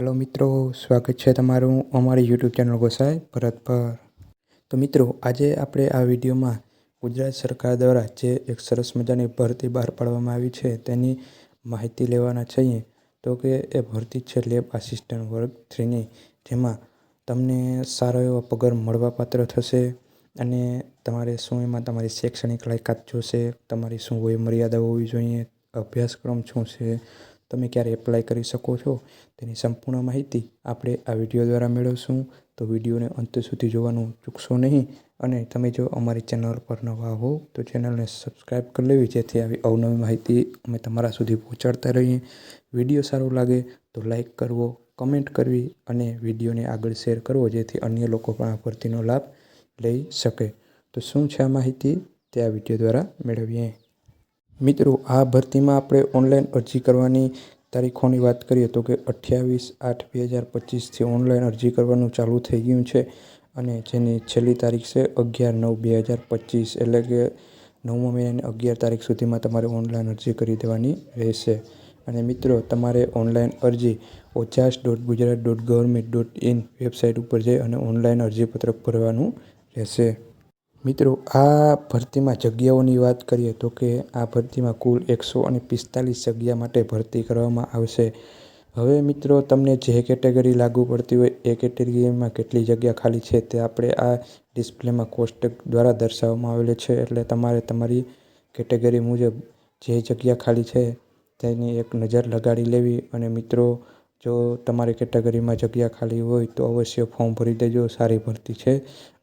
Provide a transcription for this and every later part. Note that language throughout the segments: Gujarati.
હલો મિત્રો, સ્વાગત છે તમારું અમારી યુટ્યુબ ચેનલ ગોસાઈ ભરત પર. તો મિત્રો, આજે આપણે આ વિડીયોમાં ગુજરાત સરકાર દ્વારા જે એક સરસ મજાની ભરતી બહાર પાડવામાં આવી છે તેની માહિતી લેવાના છીએ. તો કે એ ભરતી છે લેબ આસિસ્ટન્ટ વર્ગ થ્રીની, જેમાં તમને સારો એવો પગાર મળવાપાત્ર થશે અને તમારે શું એમાં તમારી શૈક્ષણિક લાયકાત જોશે, તમારી શું વય મર્યાદા હોવી જોઈએ, અભ્યાસક્રમ શું છે તમે ક્યારે એપ્લાય કરી શકો છો તેની સંપૂર્ણ માહિતી આપણે આ વીડિયો દ્વારા મેળવશું. તો વિડીયોને અંત સુધી જોવાનું ચૂકશો નહીં અને તમે જો અમારી ચેનલ પર નવા હો તો ચેનલને સબસ્ક્રાઈબ કરી લેવી, જેથી આવી અવનવી માહિતી અમે તમારા સુધી પહોંચાડતા રહીએ. વીડિયો સારો લાગે તો લાઈક કરવો, કમેન્ટ કરવી અને વિડીયોને આગળ શેર કરવો, જેથી અન્ય લોકો પણ આ ભરતીનો લાભ લઈ શકે. તો શું છે આ માહિતી તે આ વીડિયો દ્વારા મેળવીએ. મિત્રો, આ ભરતીમાં આપણે ઓનલાઈન અરજી કરવાની તારીખોની વાત કરીએ તો કે અઠ્યાવીસ આઠ બે હજાર પચીસથી ઓનલાઈન અરજી કરવાનું ચાલુ થઈ ગયું છે અને જેની છેલ્લી તારીખ છે અગિયાર નવ બે હજાર પચીસ એટલે કે નવમા મહિનાની અગિયાર તારીખ સુધીમાં તમારે ઓનલાઈન અરજી કરી દેવાની રહેશે. અને મિત્રો, તમારે ઓનલાઈન અરજી Ojas dot Gujarat dot government dot in website ઉપર જઈ અને ઓનલાઈન અરજીપત્રક ભરવાનું રહેશે. મિત્રો, આ ભરતીમાં જગ્યાઓની વાત કરીએ તો કે આ ભરતીમાં કુલ એકસો અને પિસ્તાલીસ જગ્યા માટે ભરતી કરવામાં આવશે. હવે મિત્રો, તમને જે કેટેગરી લાગુ પડતી હોય એ કેટેગરીમાં કેટલી જગ્યા ખાલી છે તે આપણે આ ડિસ્પ્લેમાં કોષ્ટક દ્વારા દર્શાવવામાં આવેલું છે. એટલે તમારે તમારી કેટેગરી મુજબ જે જગ્યા ખાલી છે તેની એક નજર લગાડી લેવી. અને મિત્રો જો તમારી કેટેગરીમાં જગ્યા ખાલી હોય તો અવશ્ય ફોર્મ ભરી દેજો, સારી ભરતી છે.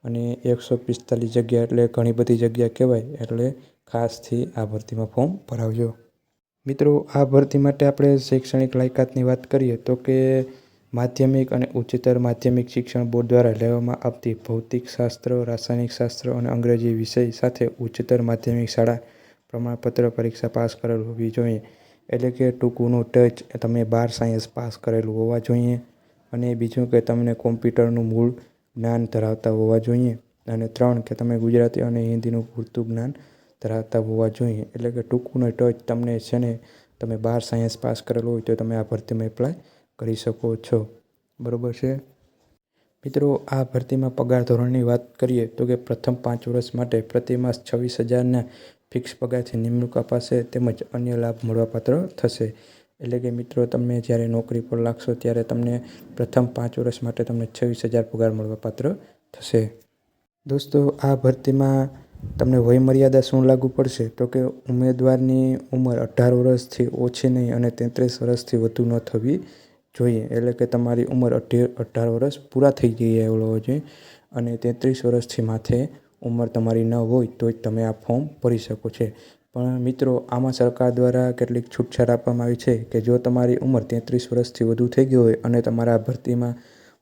અને એકસો પિસ્તાલીસ જગ્યા એટલે ઘણી બધી જગ્યા કહેવાય, એટલે ખાસથી આ ભરતીમાં ફોર્મ ભરાવજો. મિત્રો, આ ભરતી માટે આપણે શૈક્ષણિક લાયકાતની વાત કરીએ તો કે માધ્યમિક અને ઉચ્ચતર માધ્યમિક શિક્ષણ બોર્ડ દ્વારા લેવામાં આવતી ભૌતિક શાસ્ત્ર રાસાયણિક શાસ્ત્ર અને અંગ્રેજી વિષય સાથે ઉચ્ચતર માધ્યમિક શાળા પ્રમાણપત્ર પરીક્ષા પાસ કરેલ હોવી જોઈએ. એટલે કે ટૂંકુનું ટચ તમે બાર સાયન્સ પાસ કરેલું હોવા જોઈએ અને બીજું કે તમને કોમ્પ્યુટરનું મૂળ જ્ઞાન ધરાવતા હોવા જોઈએ અને ત્રણ કે તમે ગુજરાતી અને હિન્દીનું પૂરતું જ્ઞાન ધરાવતા હોવા જોઈએ. એટલે કે ટૂંકુનો ટચ તમને છે ને તમે બાર સાયન્સ પાસ કરેલું હોય તો તમે આ ભરતીમાં એપ્લાય કરી શકો છો. બરાબર છે? મિત્રો, આ ભરતીમાં પગાર ધોરણની વાત કરીએ તો કે પ્રથમ પાંચ વર્ષ માટે પ્રતિમાસ છવ્વીસ હજારના ફિક્સ પગારથી નિમણૂક અપાશે તેમજ અન્ય લાભ મળવાપાત્ર થશે. એટલે કે મિત્રો તમે જ્યારે નોકરી પર લાગશો ત્યારે તમને પ્રથમ પાંચ વર્ષ માટે તમને છવ્વીસ હજાર પગાર મળવાપાત્ર થશે. દોસ્તો, આ ભરતીમાં તમને વયમર્યાદા શું લાગુ પડશે? તો કે ઉમેદવારની ઉંમર અઢાર વર્ષથી ઓછી નહીં અને તેત્રીસ વર્ષથી વધુ ન થવી જોઈએ. એટલે કે તમારી ઉંમર અઢાર વર્ષ પૂરા થઈ ગઈ હોવી જોઈએ અને તેત્રીસ વર્ષથી માથે ઉંમર તમારી ન હોય તો જ તમે આ ફોર્મ ભરી શકો છો. પણ મિત્રો, આમાં સરકાર દ્વારા કેટલીક છૂટછાટ આપવામાં આવી છે કે જો તમારી ઉંમર તેત્રીસ વર્ષથી વધુ થઈ ગઈ હોય અને તમારા ભરતીમાં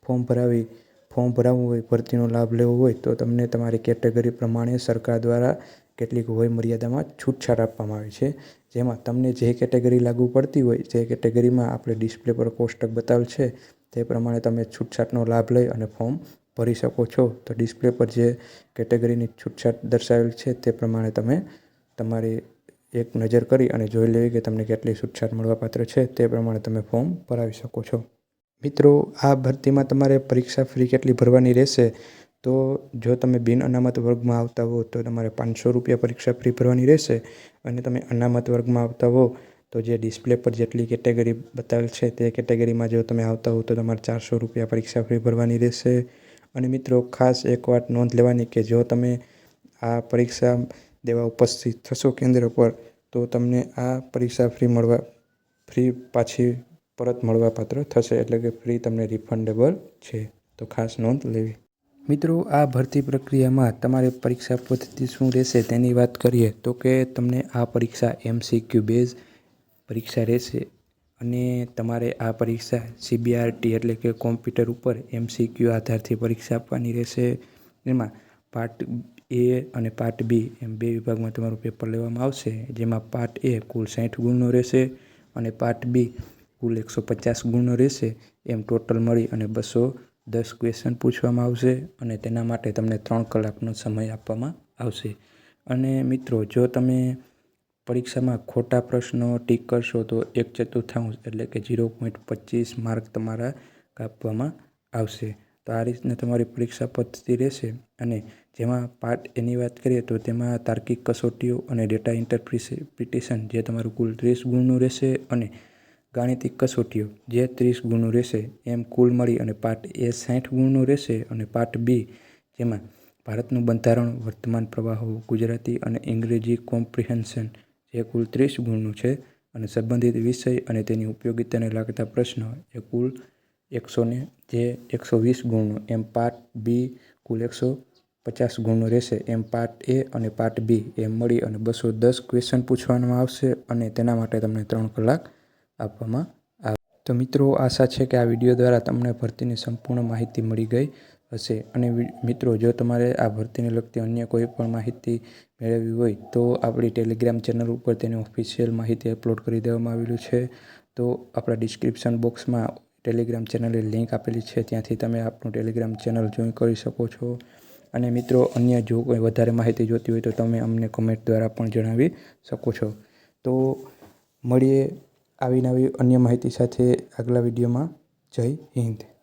ફોર્મ ભરાવી ફોર્મ ભરાવવું હોય, ભરતીનો લાભ લેવો હોય, તો તમને તમારી કેટેગરી પ્રમાણે સરકાર દ્વારા કેટલીક વય મર્યાદામાં છૂટછાટ આપવામાં આવી છે. જેમાં તમને જે કેટેગરી લાગુ પડતી હોય, જે કેટેગરીમાં આપણે ડિસ્પ્લે પર કોષ્ટક બતાવેલ છે, તે પ્રમાણે તમે છૂટછાટનો લાભ લઈ અને ફોર્મ ભરી શકો છો. તો ડિસ્પ્લે પર જે કેટેગરીની છૂટછાટ દર્શાવેલ છે તે પ્રમાણે તમે તમારી એક નજર કરી અને જોઈ લેવી કે તમને કેટલી છૂટછાટ મળવાપાત્ર છે તે પ્રમાણે તમે ફોર્મ ભરાવી શકો છો. મિત્રો, આ ભરતીમાં તમારે પરીક્ષા ફી કેટલી ભરવાની રહેશે? તો જો તમે બિન અનામત વર્ગમાં આવતા હો, તો તમારે પાંચસો રૂપિયા પરીક્ષા ફી ભરવાની રહેશે અને તમે અનામત વર્ગમાં આવતા હો, તો જે ડિસ્પ્લે પર જેટલી કેટેગરી બતાવેલ છે તે કેટેગરીમાં જો તમે આવતા હો, તો તમારે ચારસો રૂપિયા પરીક્ષા ફી ભરવાની રહેશે. અને મિત્રો, ખાસ એક વાત નોંધ લેવાની કે જો તમે આ પરીક્ષા દેવા ઉપસ્થિત થશો કેન્દ્ર પર, તો તમને આ પરીક્ષા ફ્રી મળવા, ફ્રી પાછી પરત મળવાપાત્ર થશે, એટલે કે ફ્રી તમને રિફંડેબલ છે. તો ખાસ નોંધ લેવી. મિત્રો, આ ભરતી પ્રક્રિયામાં તમારે પરીક્ષા પદ્ધતિ શું રહેશે તેની વાત કરીએ, તો કે તમને આ પરીક્ષા એમસીક્યુ બેઝ પરીક્ષા રહેશે. અને તમારે આ પરીક્ષા સીબીઆરટી એટલે કે કોમ્પ્યુટર ઉપર એમસીક્યુ આધારથી પરીક્ષા આપવાની રહેશે. એમાં પાર્ટ એ અને પાર્ટ બી એમ બે વિભાગમાં તમારું પેપર લેવામાં આવશે, જેમાં પાર્ટ એ કુલ સાઠ ગુણનો રહેશે અને પાર્ટ બી કુલ એકસો પચાસ ગુણનો રહેશે. એમ ટોટલ મળી અને બસો દસ ક્વેશ્ચન પૂછવામાં આવશે અને તેના માટે તમને ત્રણ કલાકનો સમય આપવામાં આવશે. અને મિત્રો, જો તમે પરીક્ષામાં ખોટા પ્રશ્નો ટીક કરશો તો એક ચતુર્થાંશ એટલે કે ઝીરો પોઈન્ટ પચીસ માર્ક તમારા કાપવામાં આવશે. તો આ રીતના તમારી પરીક્ષા પદ્ધતિ રહેશે અને જેમાં પાર્ટ એની વાત કરીએ તો તેમાં તાર્કિક કસોટીઓ અને ડેટા ઇન્ટરપ્રિટેશન જે તમારું કુલ ત્રીસ ગુણનું રહેશે અને ગાણિતિક કસોટીઓ જે ત્રીસ ગુણનું રહેશે એમ કુલ મળી અને પાર્ટ એ સાઠ ગુણનું રહેશે અને પાર્ટ બી જેમાં ભારતનું બંધારણ, વર્તમાન પ્રવાહો, ગુજરાતી અને અંગ્રેજી કોમ્પ્રિહેન્શન જે કુલ ત્રીસ ગુણનું છે અને સંબંધિત વિષય અને તેની ઉપયોગિતાને લાગતા પ્રશ્નો એ કુલ એકસો ને જે એકસો વીસ ગુણનું, એમ પાર્ટ બી કુલ એકસો પચાસ ગુણનું રહેશે, એમ પાર્ટ એ અને પાર્ટ બી એમ મળી અને બસો દસ ક્વેશ્ચન પૂછવામાં આવશે અને તેના માટે તમને ત્રણ કલાક આપવામાં આવે. તો મિત્રો, આશા છે કે આ વીડિયો દ્વારા તમને ભરતીની સંપૂર્ણ માહિતી મળી ગઈ. હશે. અને મિત્રો, જો તમારે આ ભરતીને લગતી અન્ય કોઈ પણ માહિતી મેળવવી હોય, તો આપણી ટેલિગ્રામ ચેનલ ઉપર તેની ઓફિશિયલ માહિતી અપલોડ કરી દેવામાં આવેલું છે. તો આપણા ડિસ્ક્રિપ્શન બોક્સમાં ટેલિગ્રામ ચેનલની લિંક આપેલી છે. ત્યાંથી તમે આપણું ટેલિગ્રામ ચેનલ જોઈન કરી શકો છો. અને મિત્રો, અન્ય જો કોઈ વધારે માહિતી જોતી હોય, તો તમે અમને કમેન્ટ દ્વારા પણ જણાવી શકો છો. તો મળીએ આવી નવી અન્ય માહિતી સાથે આગલા વિડીયોમાં. જય હિન્દ.